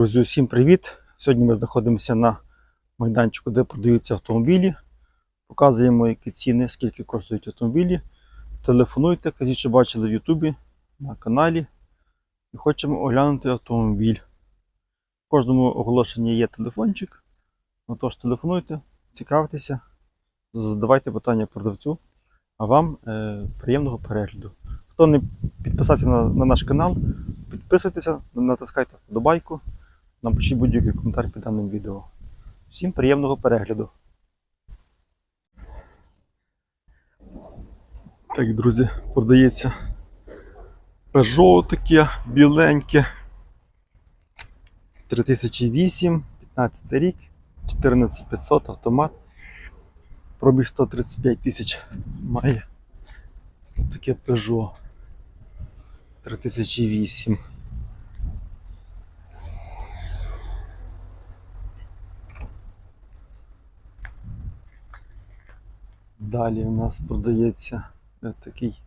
Друзі, усім привіт! Сьогодні ми знаходимося на майданчику, де продаються автомобілі. Показуємо, які ціни, скільки коштують автомобілі. Телефонуйте, кажіть, що бачили в Ютубі на каналі. І хочемо оглянути автомобіль. В кожному оголошенні є телефончик. Отож, телефонуйте, цікавтеся, задавайте питання продавцю, а вам е, приємного перегляду. Хто не підписався на, на наш канал, підписуйтеся, натискайте вподобайку. Напишіть будь-який коментар під даним відео. Всім приємного перегляду. Так, друзі, продається Peugeot таке біленьке. 3008, 15 рік, 14500 автомат. Пробіг 135 тисяч має таке Peugeot 3008. Далі у нас продається е, такий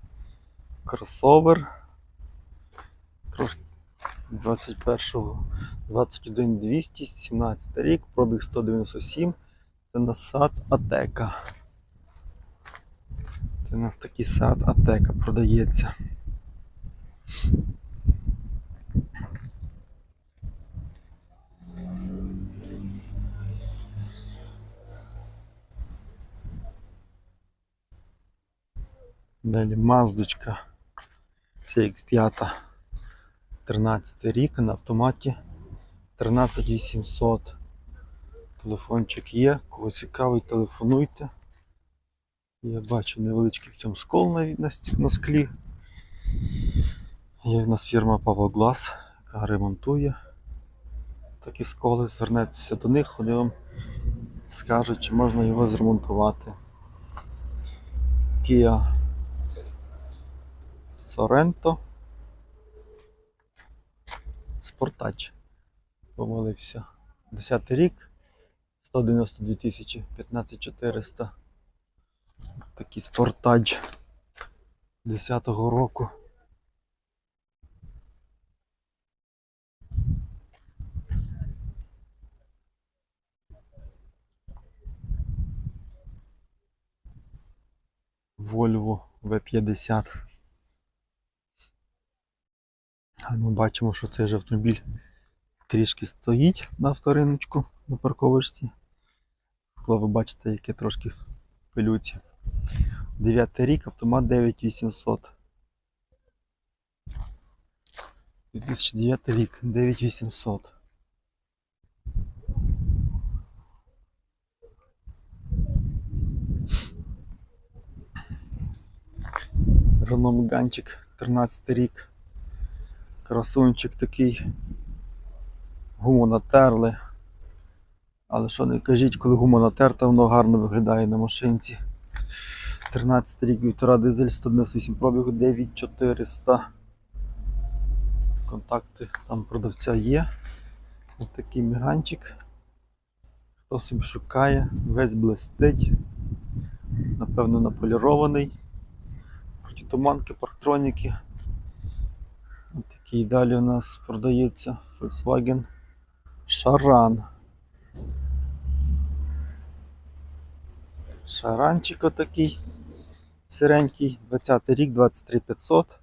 кросовер. 21-го 21 200, 17 рік, пробіг 197. Це на сад Атека. Це у нас такий сад Атека продається. Далі Маздочка CX5 13 рік на автоматі 13800. Телефончик є, кого цікавий, телефонуйте. Я бачу невеличкий в цьому скол на, на, на склі. Є в нас фірма Павлоглас, яка ремонтує такі сколи. Звернетеся до них, вони вам скажуть, чи можна його зремонтувати. Kia Sorento. Спортач. Помилився. 10 рік. 192 тисячі, 15400. Такий спортач 10-го року. Volvo V50. Ми бачимо, що цей же автомобіль трішки стоїть на авториночку на парковочці. Коли ви бачите, яке трошки в пилюці. 9 рік, автомат 9800. 2009 рік, 9800. Renault Megane 13 рік. Красунчик такий. Гуму натерли. Але що не кажіть, коли гума натерта, воно гарно виглядає на машинці. 13 рік, півтора дизель, 198 пробігу, 9400. Контакти там продавця є. Ось такий міганчик. Хто собі шукає, весь блистить. Напевно, наполірований. Протитуманки, парктроніки. Такий далі у нас продається Volkswagen Шаран. Шаранчик отакий сиренький, 20 рік, 23500.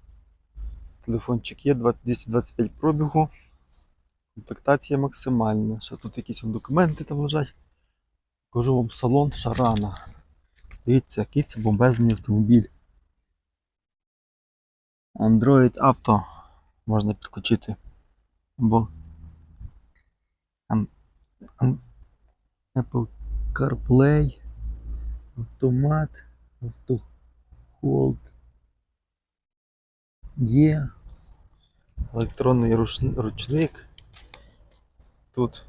Телефончик є, 225 пробігу. Комплектація максимальна. Що тут якісь документи там лежать. Кажу вам салон Шарана. Дивіться, який це бомбезний автомобіль. Android Auto можна підключити. Або Apple CarPlay, автомат, автохолд. Є електронний ручник. Тут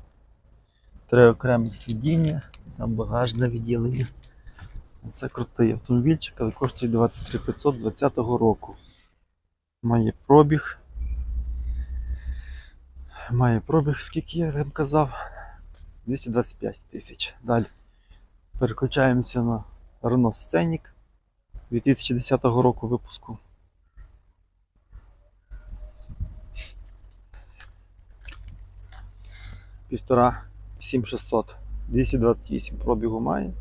три окремі сидіння, там багажне відділення. Це крутий автомобільчик, але коштує 23 500 20 року. Має пробіг. Має пробіг, скільки я там казав? 225 тисяч. Далі. Переключаємося на Renault Scenic 2010 року випуску. півтора 7600. 228 пробігу має.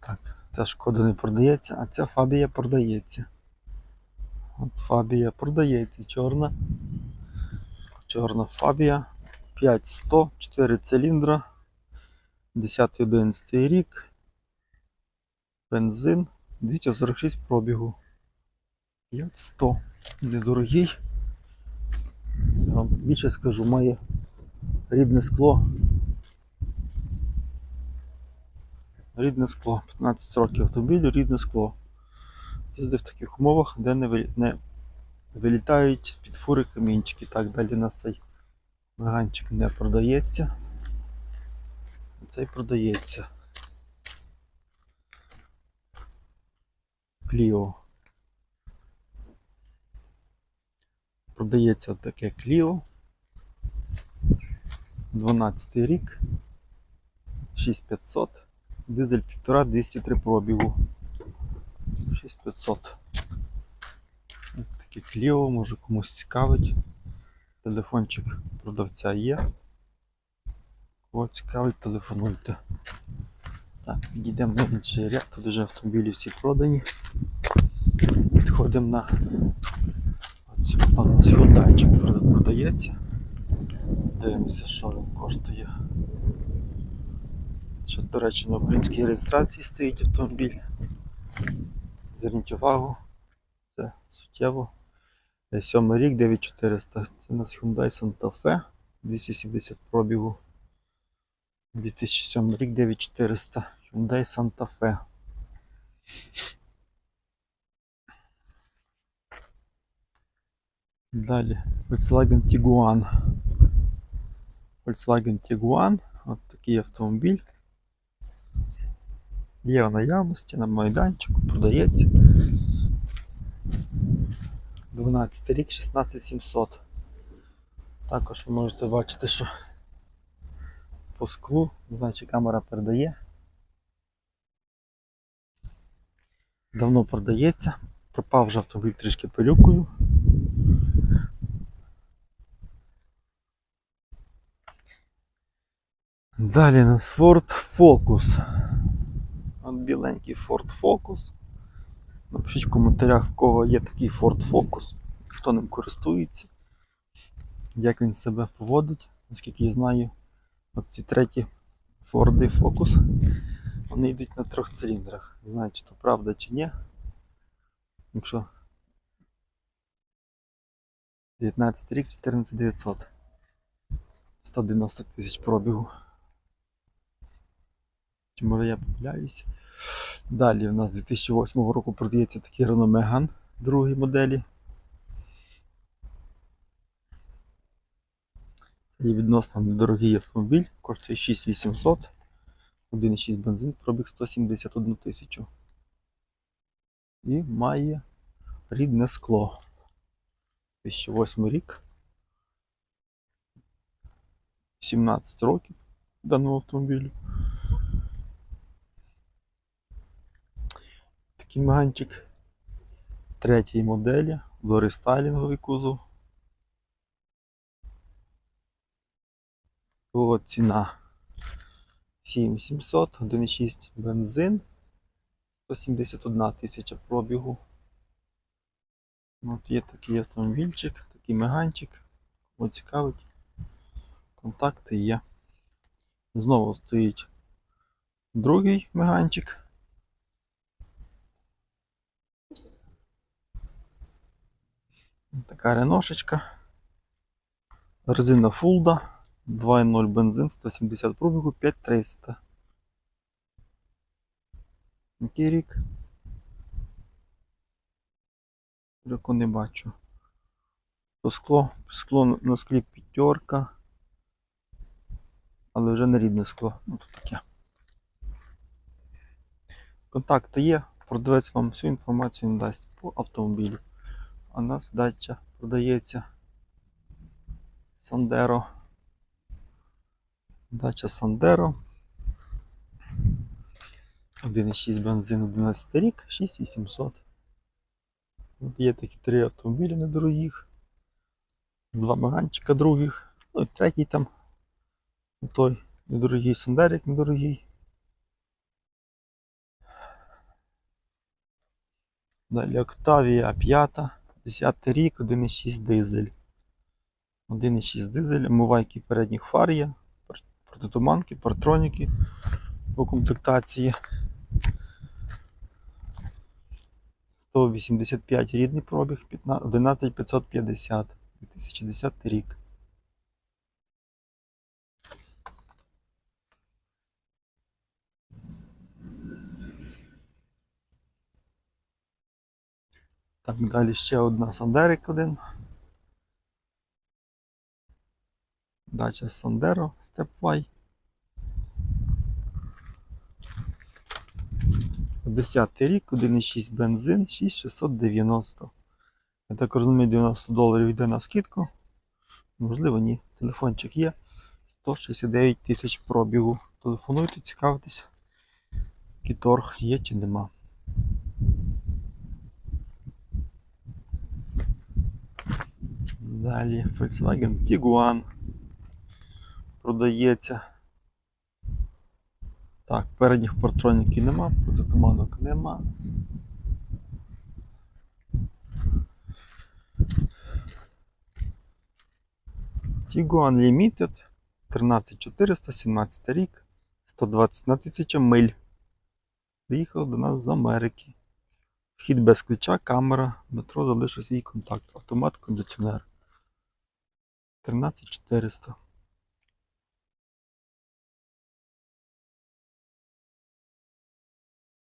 Так, ця шкода не продається, а ця фабія продається. От фабія продається, чорна. Чорна фабія. 5100, 4 циліндра. 10-11 рік. Бензин 246 пробігу. 5100. Недорогий. Я вам більше скажу, має рідне скло. Рідне скло. 15 років автомобілю, рідне скло. Їздив в таких умовах, де не, не вилітають з-під фури камінчики. Так, далі у нас цей меганчик не продається. Цей продається. Кліо. Продається таке Кліо. 12 рік. 6500. Дизель 1,5 203 пробігу. 6500. Ось Таке Кліо, може комусь цікавить. Телефончик продавця є. Кого цікавить, телефонуйте. Так, підійдемо на інший ряд, тут вже автомобілі всі продані. Підходимо на оцю, цей продається. Дивимося, що він коштує. Що, до речі, на українській реєстрації стоїть автомобіль. Зверніть увагу, це суттєво. Е, Сьомий рік 9400. Це у нас Hyundai Santa Fe 270 пробігу. 2007 рік 9400. Hyundai Santa Fe. Далі Volkswagen Tiguan. Volkswagen Tiguan. От такий автомобіль. Є в наявності на майданчику, продається. 12 рік, 16700. Також ви можете бачити, що по склу, не знаю, чи камера передає. Давно продається. Пропав вже автомобіль трішки пилюкою. Далі у нас Ford Focus. От біленький Ford Focus. Напишіть в коментарях, в кого є такий Ford Focus, хто ним користується, як він себе поводить. Наскільки я знаю, ці треті Ford Focus, вони йдуть на трьох циліндрах. Не знаю, чи то правда чи ні. Якщо 19 рік, 14900. 190 тисяч пробігу. Чи може я помиляюсь? Далі у нас 2008 року продається такий Renault Megane другої моделі. Це є відносно недорогий автомобіль, коштує 6800, 1,6 бензин, пробіг 171 тисячу. І має рідне скло. 2008 рік. 17 років даному автомобілю. Такий меганчик третьої моделі, дорестайлінговий кузов. Його ціна 7700, 1,6 бензин, 171 тисяча пробігу. От є такий автомобільчик, такий меганчик. Кого цікавить. Контакти є. Знову стоїть другий меганчик. Така реношечка. Резина Фулда. 2.0 бензин, 170 пробігу, 5300. Який рік? Року не бачу. То скло, скло на склі п'ятерка. Але вже не рідне скло. Ну таке. Контакти є. Продавець вам всю інформацію надасть по автомобілю. А у нас дача продається Сандеро Дача Сандеро. 1,6 бензин 11 рік, 6800. От є такі три автомобілі недорогих. Два маганчика других. Ну і третій там. Той недорогий Сандерик недорогий. Далі Octavia 5, 10 рік, 1,6 дизель. 1,6 дизель, мивайки передніх фар є, протитуманки, партроніки по комплектації. 185 рідний пробіг, 15 11550, 2010 рік. Так, далі ще одна Сандерик один. Дача Сандеро Степвай. 10 рік, 1,6 бензин, 6690. Я так розумію, 90 доларів йде на скидку. Можливо, ні. Телефончик є. 169 тисяч пробігу. Телефонуйте, цікавитесь. Кіторг є чи нема. Далі Volkswagen Tiguan продається. Так, передніх партроніків нема, протитуманок нема. Tiguan Limited 13400, 17 рік, 121 тисяча миль. Приїхав до нас з Америки. Вхід без ключа, камера, метро залишив свій контакт, автомат, кондиціонер. 13400.